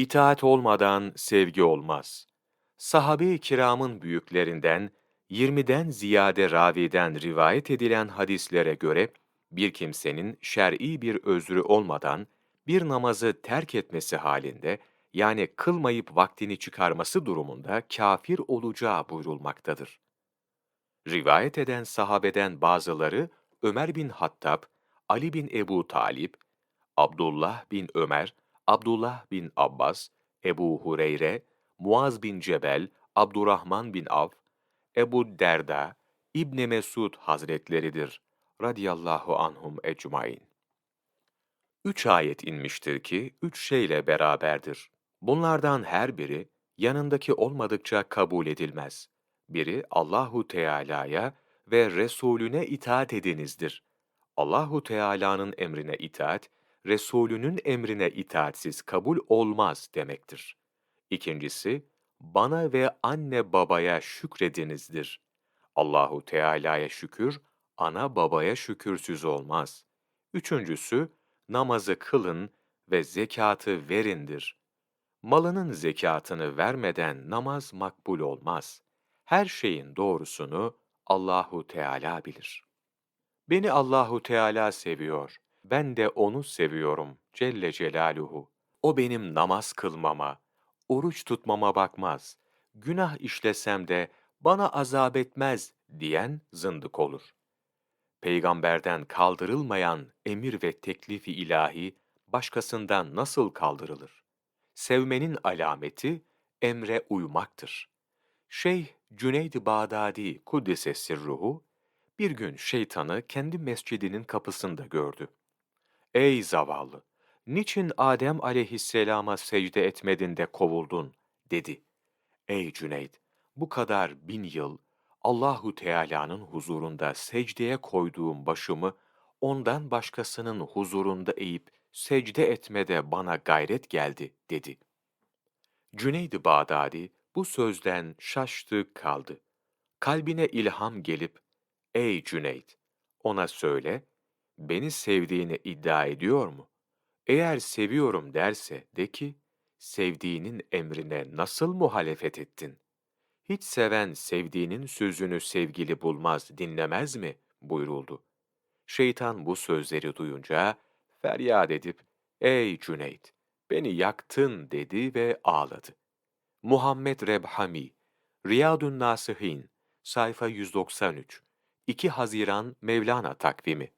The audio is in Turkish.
İtaat olmadan sevgi olmaz. Sahabe-i kiramın büyüklerinden 20'den ziyade raviden rivayet edilen hadislere göre bir kimsenin şer'i bir özrü olmadan bir namazı terk etmesi halinde yani kılmayıp vaktini çıkarması durumunda kafir olacağı buyurulmaktadır. Rivayet eden sahabeden bazıları Ömer bin Hattab, Ali bin Ebu Talip, Abdullah bin Ömer, Abdullah bin Abbas, Ebu Hureyre, Muaz bin Cebel, Abdurrahman bin Avf, Ebu Derda, İbn Mesud Hazretleridir radıyallahu anhum ecmaîn. Üç ayet inmiştir ki üç şeyle beraberdir. Bunlardan her biri yanındaki olmadıkça kabul edilmez. Biri Allahu Teala'ya ve Resulüne itaat edinizdir. Allahu Teala'nın emrine itaat, Resulünün emrine itaatsiz kabul olmaz demektir. İkincisi, bana ve anne babaya şükredinizdir. Allahu Teala'ya şükür, ana babaya şükürsüz olmaz. Üçüncüsü, namazı kılın ve zekatı verindir. Malının zekatını vermeden namaz makbul olmaz. Her şeyin doğrusunu Allahu Teala bilir. Beni Allahu Teala seviyor. Ben de onu seviyorum Celle Celaluhu. O benim namaz kılmama, oruç tutmama bakmaz. Günah işlesem de bana azap etmez diyen zındık olur. Peygamberden kaldırılmayan emir ve teklifi ilahi başkasından nasıl kaldırılır? Sevmenin alameti emre uymaktır. Şeyh Cüneyd-i Bağdadi Kuddise Sirruhu bir gün şeytanı kendi mescidinin kapısında gördü. Ey zavallı! Niçin Adem aleyhisselama secde etmedin de kovuldun? dedi. Ey Cüneyd! Bu kadar bin yıl Allahu Teala'nın huzurunda secdeye koyduğum başımı ondan başkasının huzurunda eğip secde etmede bana gayret geldi dedi. Cüneyd-i Bağdadi bu sözden şaştı kaldı. Kalbine ilham gelip, ey Cüneyd, ona söyle, beni sevdiğini iddia ediyor mu? Eğer seviyorum derse de ki, sevdiğinin emrine nasıl muhalefet ettin? Hiç seven sevdiğinin sözünü sevgili bulmaz, dinlemez mi? buyuruldu. Şeytan bu sözleri duyunca feryat edip, ey Cüneyt, beni yaktın dedi ve ağladı. Muhammed Rebhami, Riyadun Nasihin, sayfa 193, 2 Haziran Mevlana takvimi